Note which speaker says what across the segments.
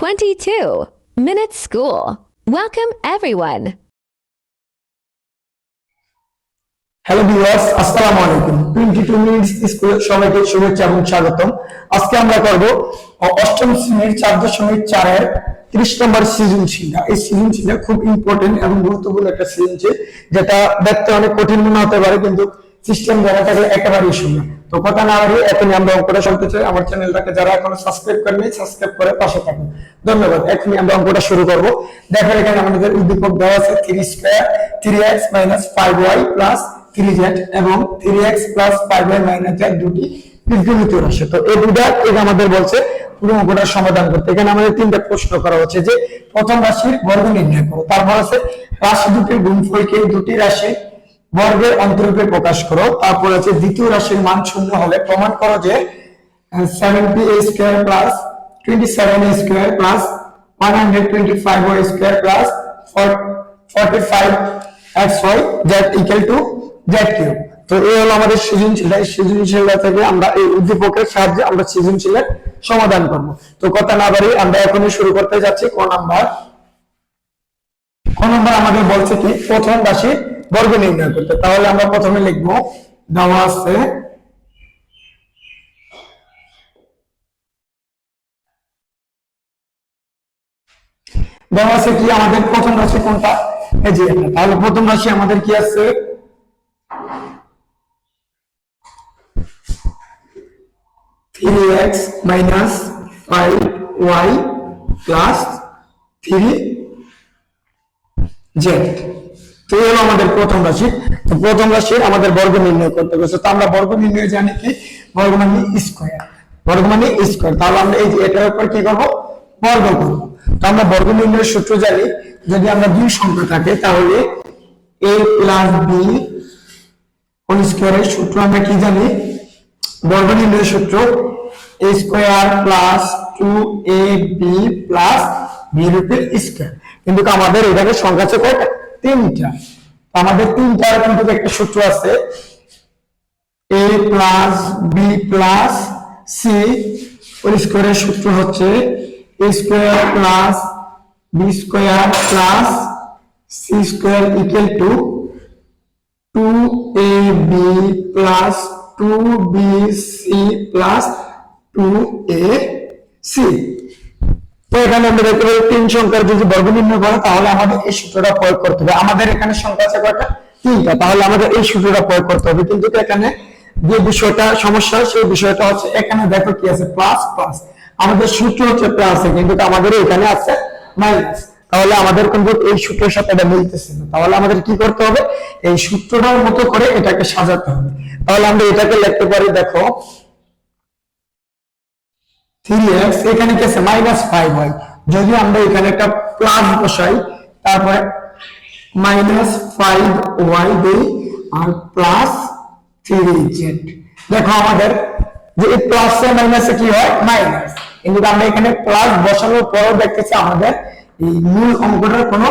Speaker 1: 22. Minute School. Welcome, everyone.
Speaker 2: Hello viewers আসসালামু আলাইকুম 22 minutes স্কুলে সবাইকে শুভেচ্ছা এবং স্বাগতম আজকে আমরা করব অষ্টম শ্রেণির চার দশমিক চারের ত্রিশ নম্বর সৃজনশীলটা এই সৃজনশীলটা খুব ইম্পর্টেন্ট এবং গুরুত্বপূর্ণ একটা সৃজনশীল যেটা দেখতে অনেক কঠিন মনে হতে পারে কিন্তু সিস্টেম জানা থাকলে একেবারেই শূন্য। তো কথা না বাড়িয়ে এখনই আমরা অঙ্কটা শুনতে চাই। আমার চ্যানেলটাকে যারা এখনও সাবস্ক্রাইব করেনি সাবস্ক্রাইব করে পাশে থাকুন। ধন্যবাদ। এখনই আমরা অঙ্কটা শুরু করব। দেখো এখানে আমাদের উদ্দীপক দেওয়া আছে three square three X minus five Y plus three Z এবং three X plus five Y minus Z দুটি বীজগণিত রাশি। তো এই দুটা এটা আমাদের বলছে, পুরো অঙ্কটার সমাধান করতে। এখানে আমাদের তিনটা প্রশ্ন করা হচ্ছে যে, প্রথম রাশির বর্গ নির্ণয় করো। তারপর আছে রাশি দুটির গুণফলকে দুটি রাশির বর্গের অন্তরূপে প্রকাশ করো। তারপর আছে দ্বিতীয় রাশির মান শূন্য হলে প্রমাণ করো যে seventy A square plus twenty seven A square plus one hundred twenty five Y square plus forty five X Y equal to cube তো এই হলো আমাদের সৃজনশীল সৃজনশীলতা থেকে আমরা এই উদ্দীপকের সাহায্যে আমরা সৃজনশীলের সমাধান করব। তো কথা না বাড়ি আমরা এখনই শুরু করতে যাচ্ছি। ক নাম্বার? ক নাম্বার আমাদের বলছে কি, প্রথম রাশি বর্গ নির্ণয় করতে। তাহলে আমরা প্রথমে লিখব, দেওয়া আছে দেওয়া আছে কি? আমাদের প্রথম রাশি কোনটা? এই যে তাহলে প্রথম রাশি আমাদের কি আছে? Three X minus five Y plus three Z তো এই হলো আমাদের প্রথম রাশি। তো প্রথম রাশি আমাদের বর্গ নির্ণয় করতে গেছে। তো আমরা বর্গ নির্ণয় জানি কি? বর্গ মানে স্কোয়ার বর্গ মানে স্কোয়ার তাহলে আমরা এই যে এটার উপর কি করব? বর্গ করব। তো আমরা বর্গ নির্ণয়ের সূত্র জানি। যদি আমরা দুই সংখ্যা থাকে, তাহলে এ প্লাস বি হোল স্কোয়ারের সূত্র আমরা কি জানি? বর্গ নির্ণয়ের সূত্র A square plus two A B plus B রুটের স্কোয়ার কিন্তু আমাদের এখানে সংখ্যা আছে কয়টা? তিনটা। আমাদের তিনটার কিন্তু একটা সূত্র আছে A plus B plus C whole স্কোয়ারের সূত্র হচ্ছে A square plus B square plus C square equal to two A B plus two B C plus two A C তো এখানে আমরা দেখতে পাই তিন সংখ্যার যদি বর্গ নির্ণয় করে তাহলে আমাদের এই সূত্রটা প্রয়োগ করতে হবে। আমাদের এখানে সংখ্যা আছে কয়টা? তিনটা। তাহলে আমাদের এই সূত্রটা প্রয়োগ করতে হবে। কিন্তু এখানে যে বিষয়টা সমস্যা, সেই বিষয়টা হচ্ছে এখানে দেখো কি আছে প্লাস প্লাস আমাদের সূত্র হচ্ছে প্লাস কিন্তু আমাদের এখানে আছে মাইনাস তাহলে আমাদের কিন্তু এই সূত্রের সাথে এটা মিলতেছে না। তাহলে আমাদের কি করতে হবে? এই সূত্রটার মতো করে এটাকে সাজাতে হবে। তাহলে আমরা এটাকে লিখতে পারি, দেখো থ্রি এখানে কি আছে? মাইনাস ফাইভ যদি আমরা এখানে একটা প্লাস বসাই, তারপরে মাইনাস ফাইভ ওয়াই দিই আর প্লাস থ্রি জেড দেখো আমাদের যে এই প্লাস মাইনাসে কি হয়? মাইনাস কিন্তু আমরা এখানে প্লাস বসানোর পরও দেখতেছি আমাদের এই মূল অঙ্কটার কোনো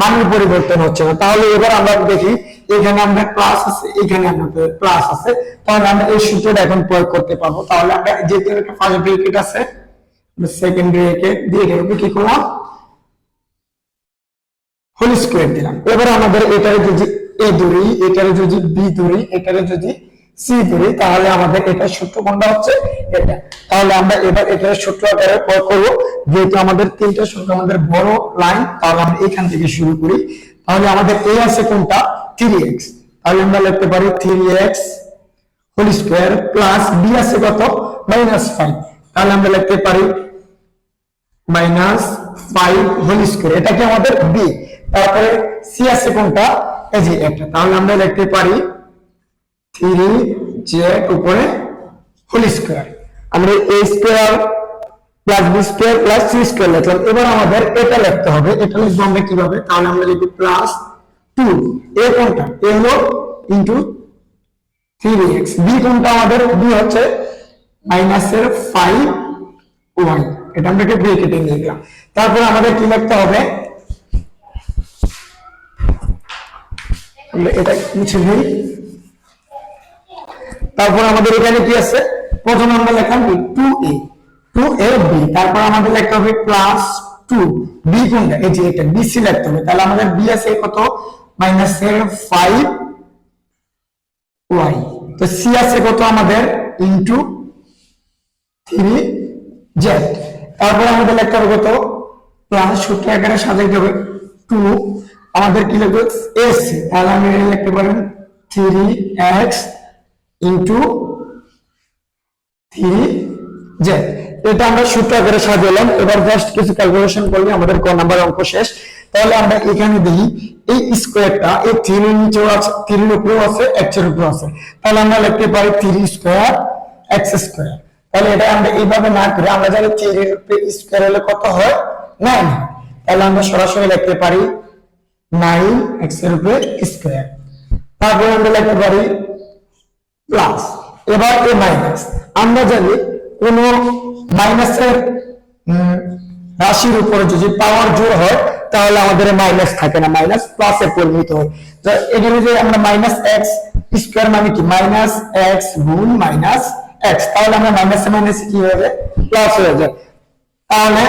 Speaker 2: মানের পরিবর্তন হচ্ছে না। তাহলে এবার আমরা দেখি, এখানে আমরা প্লাস আছে, এখানে আমাদের প্লাস আছে। তাহলে আমরা এই সূত্রটা এখন প্রয়োগ করতে পারব। তাহলে আমরা যেহেতু একটা ফার্স্ট ব্রেকেট আছে সেকেন্ড ব্রেকেট দিয়ে এটাকে কি করলাম? হোল স্কোয়ার দিলাম। এবার আমাদের এটারে যদি এ ধরি, এটারে যদি বি ধরি, এটারে যদি সি ধরি তাহলে আমাদের এটা সূত্র কোনটা হচ্ছে এটা। তাহলে আমরা এবার এটার সূত্র আকারে প্রয়োগ করব। যেহেতু আমাদের তিনটা সংখ্যা আমাদের বড় লাইন তাহলে আমরা এখান থেকে শুরু করি। তাহলে আমাদের এ আছে কোনটা? থ্রি এক্স তাহলে আমরা লিখতে পারি three x whole square plus b আছে কত? মাইনাস ফাইভ তাহলে আমরা লিখতে পারি মাইনাস ফাইভ হোল স্কোয়ার এটা কি আমাদের বি তারপরে সি আছে কোনটা? এই যে একটা। তাহলে আমরা লিখতে পারি থ্রি জেড উপরে হোল স্কোয়ার। আমরা a square plus b square plus c square লিখলাম। এবার আমাদের এটা লিখতে হবে। এটা লিখব আমরা কীভাবে? তাহলে আমরা লিখব প্লাস টু। এ কোনটা? এ হলো ইন্টু থ্রি এক্স বি কোনটা আমাদের? বি হচ্ছে মাইনাসের ফাইভ ওয়ান এটা আমরা একটা ব্রেকেটে নিয়ে গেলাম তারপর আমাদের কি লিখতে হবে? এটা মুছে দিই তারপর আমাদের এখানে কি আছে? প্রথমে আমরা লিখলাম two a two a b তারপর আমাদের লিখতে হবে প্লাস টু বি কোনটা? এই যে এটা বি সি লিখতে হবে। তাহলে আমাদের বি আছে কত? মাইনাস এর ফাইভ ওয়াই তো সি আছে কত আমাদের? ইন্টু থ্রি জেড তারপরে আমাদের লিখতে হবে কত? প্লাস সূত্র এখানে সাজাইতে হবে টু আমাদের কি লিখবে এস তাহলে আমি লিখতে পারেন three x into three z এটা আমরা সূত্র আকারে সাজালাম এবার জাস্ট কিছু ক্যালকুলেশন করলে আমাদের ক নাম্বার অঙ্ক শেষ। তাহলে আমরা এখানে দেখি, এই স্কোয়ারটা এই থ্রির নিচেও আছে থ্রির উপরেও আছে এক্সের উপরেও আছে। তাহলে আমরা লিখতে পারি থ্রি স্কোয়ার এক্স স্কোয়ার তাহলে এটা আমরা এইভাবে না করে, আমরা জানি থ্রির উপরে স্কোয়ার হলে কত হয়? নাইন তাহলে আমরা সরাসরি লিখতে পারি নাইন এক্সের উপরে স্কোয়ার তারপরে আমরা লিখতে পারি প্লাস এবার এ মাইনাস। আমরা জানি কোন মাইনাসের রাশির উপরে যদি পাওয়ার জোর হয়, তাহলে আমাদের মাইনাস থাকে না। মাইনাস প্লাসে পরিণত হয়। তো এখানে যে আমরা মাইনাস এক্স স্কোয়ার মানে কি? মাইনাস এক্স গুণ মাইনাস এক্স তাহলে আমরা মাইনাসে মাইনাসে কি হয়ে যায়? প্লাস হয়ে যায়। তাহলে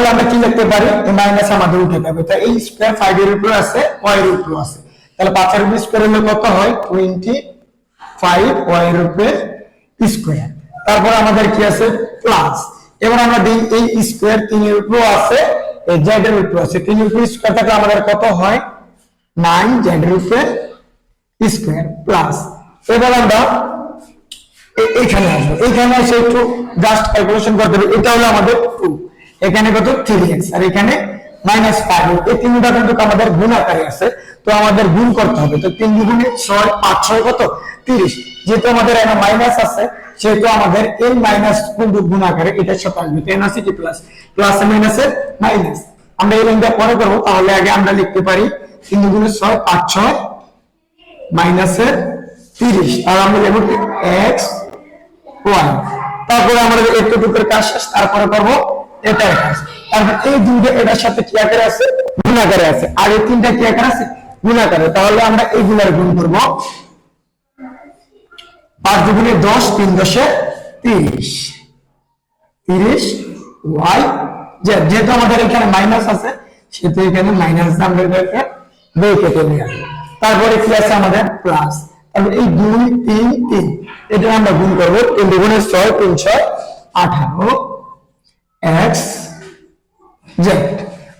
Speaker 2: তাহলে আমরা কি লিখতে পারি? মাইনাস আমাদের উঠে যাবে। তো এই স্কোয়ার ফাইভ এর উপরে আছে ওয়াই এর উপরে আছে। তাহলে পাঁচের উপরে স্কোয়ার হলে কত হয়? টোয়েন্টি ফাইভ ওয়াই এর উপরে স্কোয়ার তারপর আমাদের কি আছে? প্লাস এবার আমরা দিই এই স্কোয়ার তিনের উপরেও আছে, এই জেড এর উপরে আছে। তিনের উপরে স্কোয়ার থাকলে আমাদের কত হয়? নাইন জেড এর উপরে স্কোয়ার প্লাস এবার আমরা এইখানে আসব। এইখানে এসে একটু জাস্ট ক্যালকুলেশন করতে হবে এটা হলো আমাদের টু এখানে কত? থ্রি এক্স আর এখানে মাইনাস ফাইভ এই তিনটা কিন্তু আমাদের গুণ আকারে আছে। তো আমাদের গুণ করতে হবে। তো তিন গুণে ছয়, পাঁচ, ছয় কত? তিরিশ। যেহেতু আমাদের এখানে মাইনাস আছে, সেহেতু আমাদের এই মাইনাস কিন্তু গুণ আকারে এটার সাথে আসবে টেন আছে কি প্লাস প্লাস মাইনাসের মাইনাস আমরা এই লাইনটা পরে করব। তাহলে আগে আমরা লিখতে পারি তিন গুণে ছয়, পাঁচ, ছয় মাইনাসের তিরিশ। আর আমরা লিখব এক্স ওয়ান তারপরে আমাদের এতটুকুর কাজ শেষ। তারপরে করব এটার কাজ তারপর এই দুইটা এটার সাথে কি আছে? আছে। আর এই তিনটা আছে? তাহলে আমরা এই গুণার গুণ করব। পাঁচ দুগুণে দশ, তিন দশে তিরিশ। তিরিশ ওয়াই যেহেতু আমাদের এখানে মাইনাস আছে, সেহেতু এখানে মাইনাস আমরা কেটে নিয়ে তারপরে কি আছে আমাদের? প্লাস এই দুই, তিন তিন এটা আমরা গুণ করব। তিন দুগুণে ছয়, তিন, ছয়, আঠারো। এক্স জেড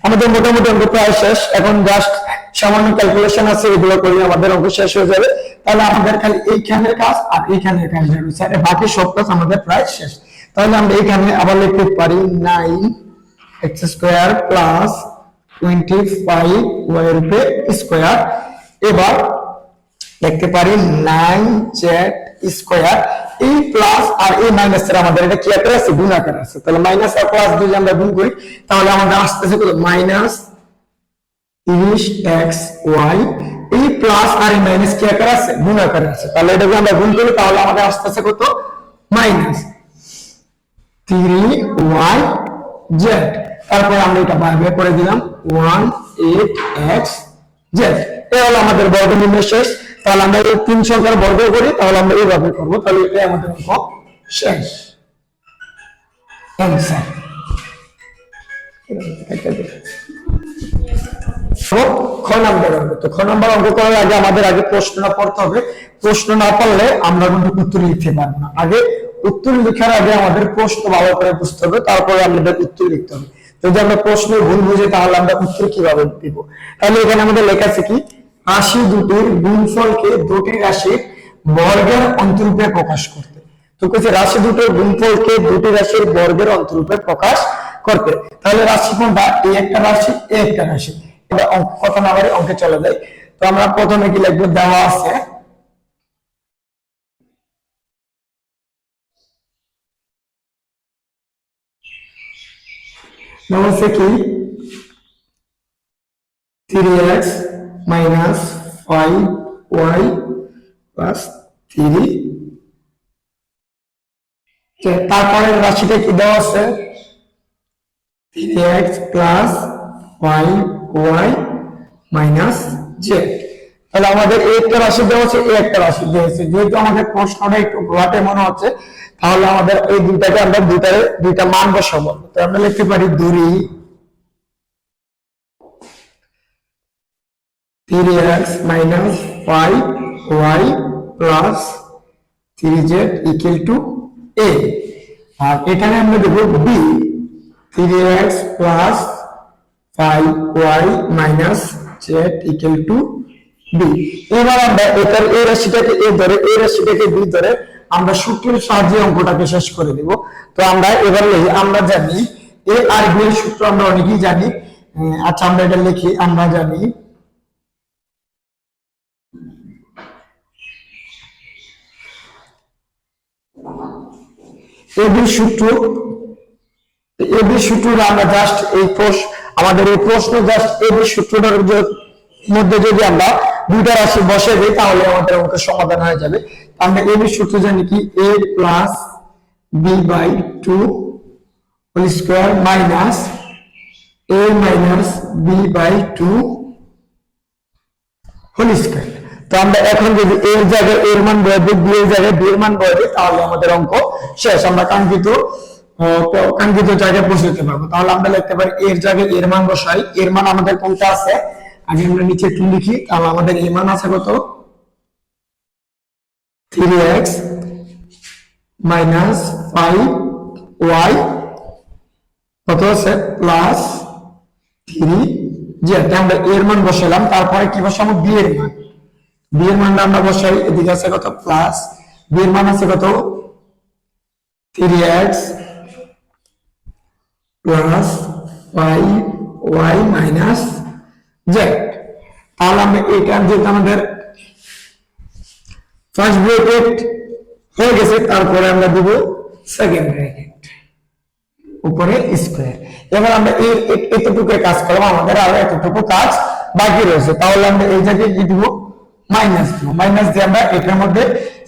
Speaker 2: আমাদের মোটামুটি অঙ্ক প্রায় শেষ। এখন জাস্ট সামান্য ক্যালকুলেশন আছে, এগুলো করলে আমাদের অঙ্ক শেষ হয়ে যাবে। তাহলে আমাদের খালি এইখানের কাজ আর এইখানের কাজ রয়েছে বাকি সব কাজ আমাদের প্রায় শেষ। তাহলে আমরা এখানে আবার লিখতে পারি nine x square plus twenty five y রূপে স্কোয়ার এবার লিখতে পারি নাইন জেড স্কোয়ার এই প্লাস আর এই মাইনাস এর আমাদের এটা কি আকারে আছে, গুণ আছে। তাহলে মাইনাস আর প্লাস যদি আমরা গুণ করি, তাহলে আমাদের আসতেছে কত? মাইনাস তিরিশ এক্স ওয়াই এই প্লাস আর এই মাইনাস কি আকারে আছে? গুণ আছে। তাহলে এটা যদি আমরা গুণ করি, তাহলে আমাদের আসতেছে কত? মাইনাস থ্রি ওয়াই জেড তারপরে আমরা এটা বাইরে করে দিলাম। ওয়ান এইট এক্স জেড এ হলো আমাদের বর্গ নির্ণয় শেষ। তাহলে আমরা এই তিন সংখ্যার বর্গ করি, তাহলে আমরা এইভাবে করব। তাহলে এটাই আমাদের শেষ। নাম্বার অঙ্ক। করার আগে আমাদের আগে পড়তে হবে। প্রশ্ন না পড়লে আমরা কিন্তু উত্তর লিখতে পারব না। আগে উত্তর লেখার আগে আমাদের প্রশ্ন ভালো করে বুঝতে হবে, তারপরে আমাদের উত্তর লিখতে হবে। যদি আমরা প্রশ্ন ভুল বুঝি, তাহলে আমরা উত্তর কীভাবে দিব? তাহলে এখানে আমাদের লেখা আছে কি? রাশি দুটির গুণফলকে দুটি রাশির বর্গের অন্তরূপে প্রকাশ করতে। তো কিছু রাশি দুটোর গুণফলকে দুটি রাশির বর্গের অন্তরূপে প্রকাশ করতে। তাহলে রাশি কোনটা? এই একটা রাশি এই একটা রাশি। এটা অঙ্ক কত নাম্বারে অঙ্কে চলে যায় তো আমরা প্রথমে কি লিখব? দেওয়া আছে। দেওয়া কি? Three x minus five y plus three. তারপরে রাশিটা কি দেওয়া আছে? Three x plus five y minus z. তাহলে আমাদের একটা রাশি দেওয়া হচ্ছে এই একটা রাশি দেওয়া হচ্ছে যেহেতু আমাদের প্রশ্নটা একটু ঘোলাটে মনে হচ্ছে, তাহলে আমাদের এই দুইটাকে আমরা দুইটারে দুইটা মান বসাবো। তো আমরা লিখতে পারি দূরি three x minus five y plus three z equal to a আর এখানে আমরা দেবো b three x plus five y minus z equal to b এবার আমরা এটার এই রাশিটাকে এ ধরে এই রাশিটাকে বি ধরে আমরা সূত্রের সাহায্যে অঙ্কটাকে শেষ করে দিব। তো আমরা এবার আমরা জানি এ আর বি এর সূত্র আমরা অনেকেই জানি। আচ্ছা আমরা এটা লিখি, আমরা জানি এবির সূত্র এবির সূত্রটা আমরা জাস্ট এই প্রশ্ন, আমাদের এই প্রশ্ন জাস্ট এবির সূত্রটার মধ্যে যদি আমরা দুইটা রাশি বসে দিই, তাহলে আমাদের অঙ্কের সমাধান হয়ে যাবে। আমরা এবির সূত্র জানি কি? A plus b by two whole square minus a minus b by two whole square তো আমরা এখন যদি এর জায়গায় এর মান বয়ে দিই বি এর জায়গায় বি এর মান বয়ে দিই, তাহলে আমাদের অঙ্ক শেষ। আমরা কাঙ্ক্ষিত কাঙ্ক্ষিত জায়গায় পৌঁছে যেতে পারব। তাহলে আমরা লিখতে পারি এর জায়গায় এর মান বসাই। এর মান আমাদের কোনটা আছে? আগে আমরা নিচে একটু লিখি। তাহলে আমাদের এর মান আছে কত? Three x minus five y কত আছে? প্লাস থ্রি জেড আমরা এর মান বসালাম তারপরে কি বসাবো? বি এর মান। বি এর মানটা আমরা বসাই, এদিকে আছে কত প্লাস বি এর মান আছে কত? Three x plus five y minus z তাহলে আমরা এটা যেহেতু আমাদের ফার্স্ট ব্রেকেট হয়ে গেছে, তারপরে আমরা দিব সেকেন্ড ব্রেকেট উপরে স্কোয়ার এবার আমরা এতটুকু কাজ করব, আমাদের আরও এতটুকু কাজ বাকি রয়েছে। তাহলে আমরা এই জায়গায় কি দিব? মাইনাস দিব। মাইনাস দিয়ে আমরা এটার মধ্যে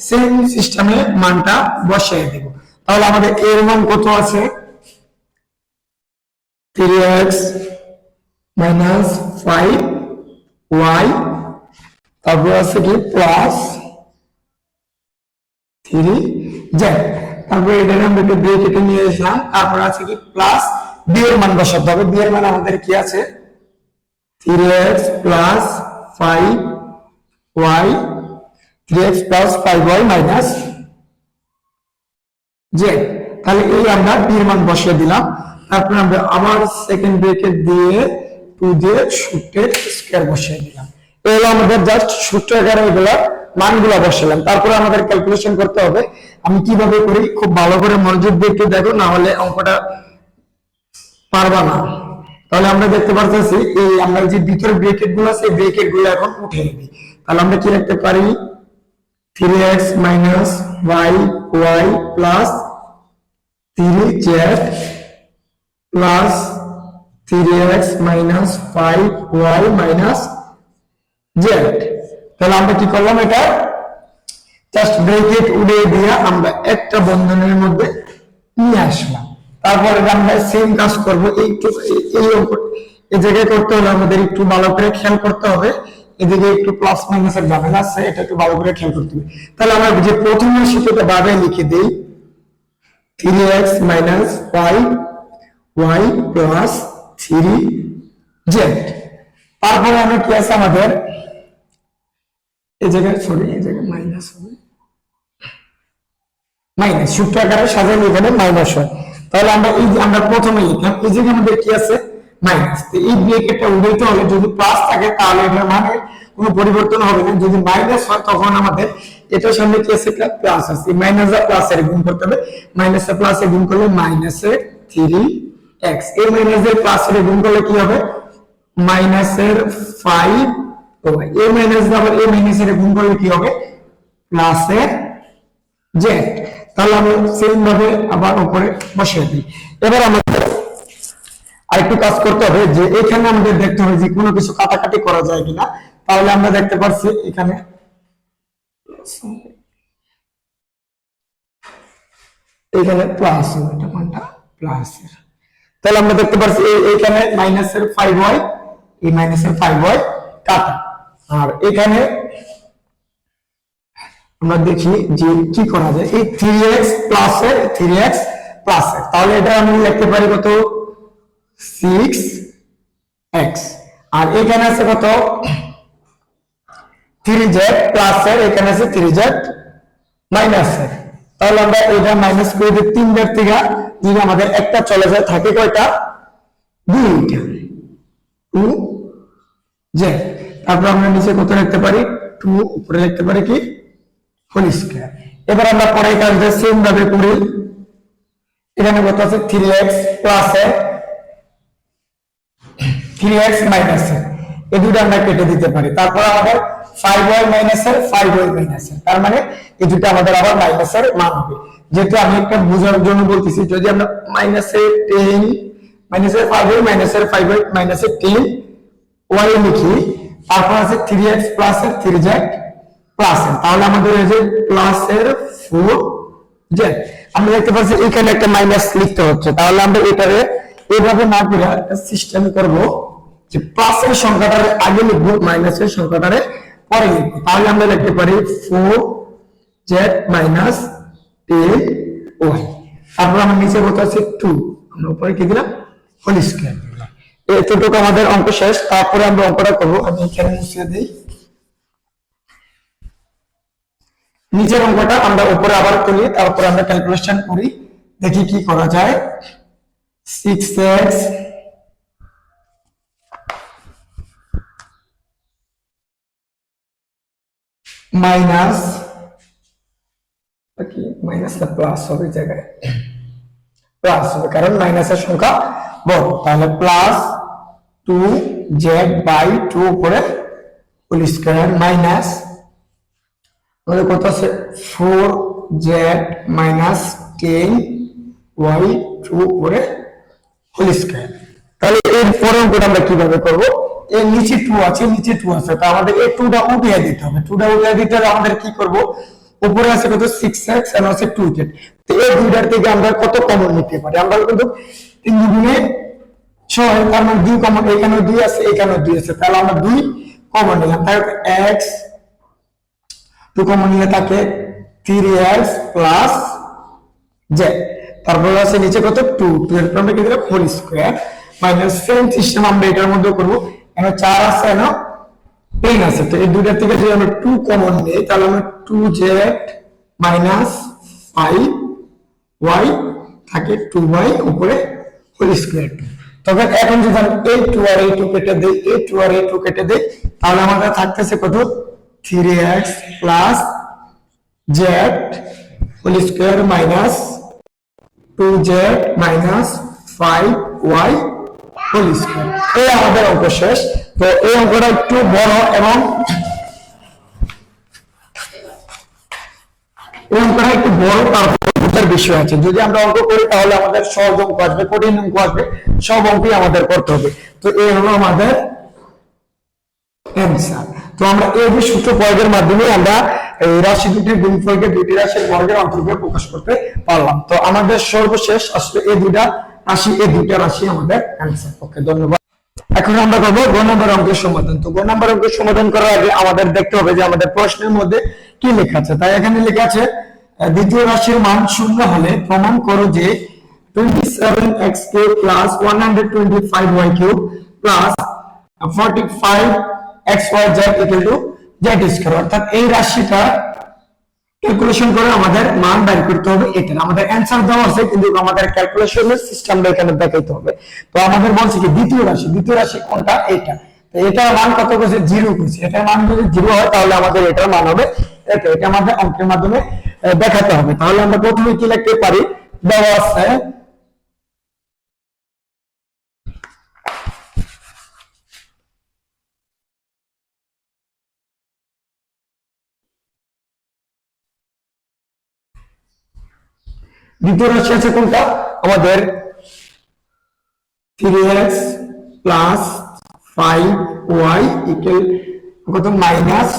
Speaker 2: সেম সিস্টেমে মানটা বসিয়ে দিব। তাহলে আমাদের এর মান কত আছে? Three x minus five y তারপর আছে কি? প্লাস থ্রি জেড তারপরে এটা আমরা একটু কেটে নিয়ে এসলাম। তারপর আছে কি? প্লাস বি এর মান বসাতে হবে। বি এর মান আমাদের কি আছে? Three x plus five y three x plus five y তাহলে এই আমরা বি এর মান বসিয়ে দিলাম। তারপরে আমরা আবার সেকেন্ড ব্রেকেট দিয়ে টু দিয়ে সূত্রের স্কোয়ার বসিয়ে দিলাম। এই হলো আমাদের জাস্ট সূত্র এগারো এগুলা মানগুলা বসালাম। তারপরে আমাদের ক্যালকুলেশন করতে হবে। আমি কীভাবে করি? খুব ভালো করে মনোযোগ দিয়ে একটু দেখো, না হলে অঙ্কটা পারবা না। তাহলে আমরা দেখতে পারতেছি, এই আমরা যে ভিতরে ব্রেকেটগুলো আছে ব্রেকেটগুলো এখন উঠে নিবি। তাহলে আমরা কি লিখতে পারি? Three x minus y y plus three z plus three x minus five y minus z তাহলে আমরা কি করলাম এটা? জাস্ট ব্রেকেট উড়িয়ে দিয়ে আমরা একটা বন্ধনের মধ্যে নিয়ে আসলাম। তারপরে আমরা সেম কাজ করব অঙ্ক- এই জায়গায় করতে হলে আমাদের একটু ভালো করে খেয়াল করতে হবে। এদিকে একটু প্লাস মাইনাসের ঝামেলা আছে, এটা একটু ভালো করে খেয়াল করতে হবে। তাহলে আমরা যে প্রথম রাশিটা ভাবে লিখে দেই three x minus five y plus three z তারপরে আমরা কি আছে আমাদের? এই জায়গায় সরি এই জায়গায় মাইনাস হবে। মাইনাস সূত্র আকারে সাজানো এখানে মাইনাস হয়। তাহলে আমরা এই আমরা প্রথমে লিখলাম, এই জায়গায় আমাদের কি আছে? মাইনাস এই ব্রেকেটটা উঠাইতে হলে যদি প্লাস থাকে, তাহলে মানে কোনো পরিবর্তন হবে না। যদি মাইনাস হয়, তখন আমাদের সামনে কি আছে? প্লাস আছে। মাইনাস আর প্লাস এর গুণ করতে হবে। মাইনাস এর প্লাস এর গুণ করলে মাইনাসের থ্রি এক্স এই মাইনাস এর প্লাস এর গুণ করলে কি হবে? মাইনাসের ফাইভ এ মাইনাস আবার এ মাইনাসের গুণ করলে কি হবে? প্লাসের জেড তাহলে আমি সেম ভাবে আবার উপরে বসিয়ে দিই। এবার আমাদের আরেকটু কাজ করতে হবে যে এখানে আমাদের দেখতে হবে যে কোনো কিছু কাটাকাটি করা যায় কিনা। তাহলে আমরা দেখতে পাচ্ছি এখানে। এখানে প্লাস এটা কোনটা? তাহলে আমরা দেখতে পাচ্ছি এই- এইখানে মাইনাসের ফাইভ ওয়াই এই মাইনাসের ফাইভ ওয়াই কাটা। আর এখানে আমরা দেখি যে কি করা যায়। এই থ্রি এক্স প্লাস এর থ্রি এক্স প্লাস এর। তাহলে এটা আমি লিখতে পারি কত? সিক্স এক্স আর এখানে আছে কত? থ্রি জেড প্লাস এর এখানে আছে থ্রি জেড মাইনাস এর তাহলে আমরা এটা মাইনাস করে দিই তিন জেড থেকে। যদি আমাদের একটা চলে যায়, থাকে কয়টা? দুইটা। টু জেড তারপর আমরা নিচে কত লিখতে পারি? টু উপরে লিখতে পারি কি? হোল স্কয়ার এবার আমরা পরে কাজটা সেম ভাবে করি। এখানে কত আছে? Three x plus a three x minus এই দুটো আমরা কেটে দিতে পারি। তারপর আমাদের five y minus five minus এর। তার মানে এই দুটো আমাদের আবার মাইনাস এর মান হবে। যেহেতু আমি একটা জন্য বলতেছি, যদি আমরা ফাইভ ওয়াই মাইনাস এর ফাইভ ওয়াই লিখি, তারপর আছে থ্রি এক্স প্লাস এর থ্রি জেড প্লাস তাহলে আমাদের হয়েছে প্লাস এর ফোর জেড আমরা দেখতে পাচ্ছি এখানে একটা মাইনাস লিখতে হচ্ছে। তাহলে আমরা এটারে এইভাবে না করে একটা সিস্টেম করব। যে প্লাস এর সংখ্যাটারে আগে লিখব মাইনাস এর সংখ্যাটারে পরে লিখব। তাহলে আমরা লিখতে পারি four z minus ten y তারপর আমার নিচে কত আছে টু আমরা উপরে কি দিলাম? হোল স্কয়ার দিলাম। এতটুকু আমাদের অঙ্ক শেষ। তারপরে আমরা অঙ্কটা করব। আমি এখানে মুছিয়ে দিই। নিচের অঙ্কটা আমরা উপরে আবার করি, তারপরে আমরা ক্যালকুলেশন করি। দেখি কি করা যায়। সিক্স এক্স মাইনাস কি মাইনাস না প্লাস এই জায়গায়। প্লাস হবে, কারণ মাইনাসের সংখ্যা বড়। তাহলে plus two z by two উপরে হোল স্কয়ার মাইনাস আমাদের কত আছে? Four z minus ten y two উপরে হোল স্কয়ার তাহলে এর পরের অঙ্কটা আমরা কীভাবে করব? এর নিচে টু আছে, নিচে টু আছে। তো আমাদের এই টুটা উঠিয়ে দিতে হবে। টুটা উঠিয়ে দিতে হলে আমাদের কি করব? উপরে আছে কত? সিক্স এক্স আর আছে টু জেড তো এই দুইটার থেকে আমরা কত কমন নিতে পারি? আমরা কিন্তু তিন দুগুণে ছয়, তার মানে দুই কমন এখানে দুই আছে এখানে দুই আছে। তাহলে আমরা দুই কমন নিলাম। তাহলে এক্স টু কমন নিলে থাকে থ্রি এক্স প্লাস জেড তারপর আছে নিচে কত? টু টু এর আমরা কি দিলাম? Whole square minus same system আমরা এটার মধ্যে করব। কেন চার আছে কেন টেন আছে। তো এই দুটার থেকে যদি আমরা টু কমন নিই, তাহলে আমরা two z minus five y থাকে টু ওয়াই উপরে হোল স্কোয়ার তবে এখন যদি আমি এই টু আর এই টু কেটে দিই এই টু আর এই টু কেটে দিই, তাহলে আমাদের থাকতেছে কত? Three x plus z whole square minus two z minus five y এই আমাদের অঙ্ক শেষ। তো এই অঙ্কটা একটু বড় এবং এই অঙ্কটা একটু বড় তারপর বিষয় আছে। যদি আমরা অঙ্ক করি, তাহলে আমাদের সহজ অঙ্ক আসবে, কঠিন অঙ্ক আসবে, সব অঙ্কই আমাদের করতে হবে। তো এই হলো আমাদের অ্যান্সার তো আমরা এই যে সূত্র প্রয়োগের মাধ্যমে আমরা এই রাশি দুটির গুণফলকে দুটি রাশির বর্গের অন্তর্ভুক্ত প্রকাশ করতে পারলাম। তো আমাদের সর্বশেষ আসলে এই দুইটা রাশি এই দুইটা রাশি আমাদের অ্যান্সার ওকে ধন্যবাদ। এখন আমরা করব গ নম্বর অঙ্কের সমাধান। তো গ নম্বর অঙ্কের সমাধান করার আগে আমাদের দেখতে হবে যে আমাদের প্রশ্নের মধ্যে কি লেখা আছে। তাই এখানে লেখা আছে দ্বিতীয় রাশির মান শূন্য হলে প্রমাণ করো যে twenty seven x cube plus one hundred twenty five y cube plus forty five x y z equal to z square অর্থাৎ এই রাশিটা ক্যালকুলেশন করে আমাদের মান বের করতে হবে এটা। আমাদের অ্যান্সার দেওয়া আছে, কিন্তু আমাদের ক্যালকুলেশনের সিস্টেমটা এখানে দেখাইতে হবে। তো আমাদের বলছে কি দ্বিতীয় রাশি দ্বিতীয় রাশি কোনটা? এটা। তো এটার মান কত করছে জিরো করছে এটার মান যদি জিরো হয়, তাহলে আমাদের এটার মান হবে এটা। এটা আমাদের অঙ্কের মাধ্যমে দেখাতে হবে। তাহলে আমরা প্রথমে কি লিখতে পারি? দেওয়া আছে দ্বিতীয় রাশি আছে কোনটা? আমাদের থ্রি এক্স প্লাস কত? মাইনাস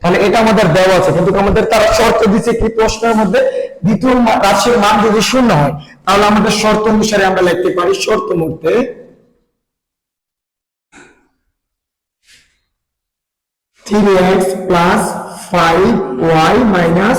Speaker 2: তাহলে এটা আমাদের দেওয়া আছে, কিন্তু আমাদের শর্ত দিচ্ছে কি প্রশ্নের মধ্যে? দ্বিতীয় রাশির মান যদি শূন্য হয়, তাহলে আমাদের শর্ত অনুসারে আমরা লিখতে পারি শর্ত মধ্যে three x plus five y minus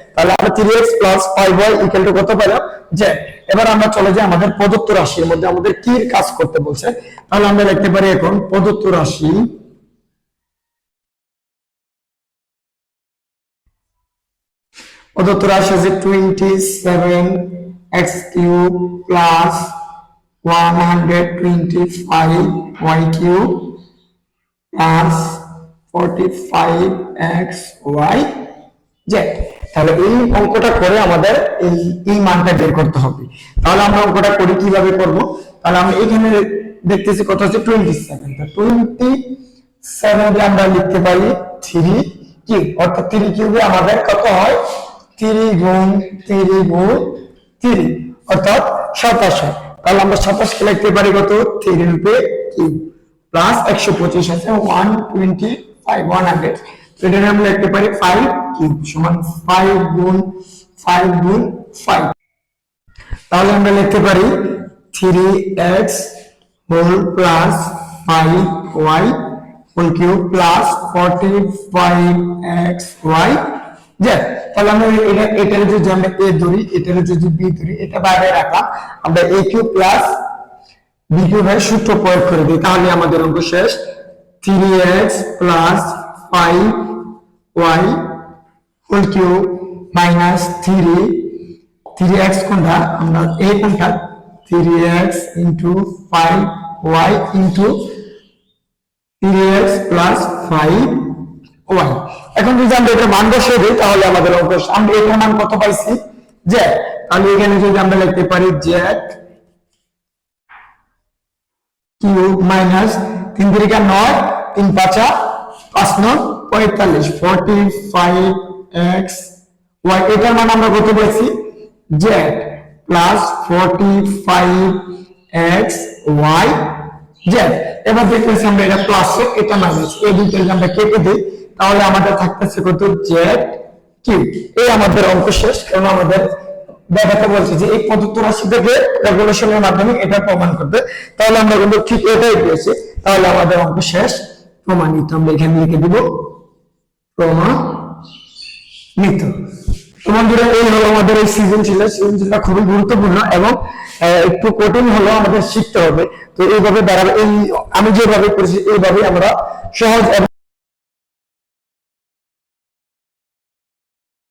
Speaker 2: তাহলে আমরা three x plus five y equal to কত পেলাম জেড এবার আমরা চলে যাই আমাদের প্রদত্ত রাশির মধ্যে। আমাদের কি কাজ করতে বলছে? তাহলে আমরা লিখতে পারি এখন প্রদত্ত রাশি প্রদত্ত রাশি আছে twenty seven x cube plus one hundred twenty five y cube plus forty five x y z তাহলে এই অঙ্কটা করে আমাদের এই এই মানটা বের করতে হবে। তাহলে আমরা অঙ্কটা করি, কীভাবে করব? তাহলে আমরা এখানে দেখতেছি কত হচ্ছে টোয়েন্টি সেভেন টোয়েন্টি সেভেন আমরা লিখতে পারি থ্রি কিউব অর্থাৎ থ্রি কিউবে আমাদের কত হয়? থ্রি গুণ থ্রি গুণ থ্রি অর্থাৎ সাতাশ হয়। তাহলে আমরা সাতাশকে লিখতে পারি কত? থ্রি রূপে কিউব প্লাস একশো পঁচিশ আছে one twenty five one hundred এটা আমরা লিখতে পারি ফাইভ কিউব সমান ফাইভ গুণ ফাইভ গুণ ফাইভ তাহলে আমরা লিখতে পারি three x whole plus five y whole cube plus forty five x y তাহলে আমরা এটা, এটার যদি আমরা এ ধরি, এটার যদি বি ধরি, এটা বাইরে রাখলাম। আমরা a cube plus b cube এর সূত্র প্রয়োগ করে দিই। তাহলে আমাদের অঙ্ক শেষ। Three x plus five y whole cube minus three three x কোনটা? আমরা এই কোনটা? Three x into five, y into three x plus five, y. এখন যদি আমরা এটা মান বসিয়ে দিই, তাহলে আমাদের অঙ্ক। আমরা এটার মান কত পাইছি? জেড তাহলে এখানে যদি আমরা লিখতে পারি জেড কিউব মাইনাস তিন তিরিকা নয়, তিন পাঁচা পাঁচ নয়, পঁয়তাল্লিশ ফর্টি ফাইভ এক্স ওয়াই এটার আমরা plus forty five x y এবার আমরা এটা আমরা দিই, তাহলে আমাদের থাকতেছে কত? এই আমাদের অঙ্ক শেষ, কারণ আমাদের দেখাতে বলছে যে এই প্রদত্ত রাশি থেকে রেগুলেশনের মাধ্যমে এটা প্রমাণ করতে তাহলে আমরা কিন্তু ঠিক এটাই পেয়েছি। তাহলে আমাদের অঙ্ক শেষ। প্রমাণিত, আমরা এখানে লিখে দিব প্রমাণিত। বন্ধুরা এই হলো আমাদের এই সিজন ছিল। সিজন খুবই গুরুত্বপূর্ণ এবং একটু কঠিন হলো আমাদের শিখতে হবে। তো এইভাবে দাঁড়াবে, এই, আমি যেভাবে করেছি এইভাবে আমরা সহজ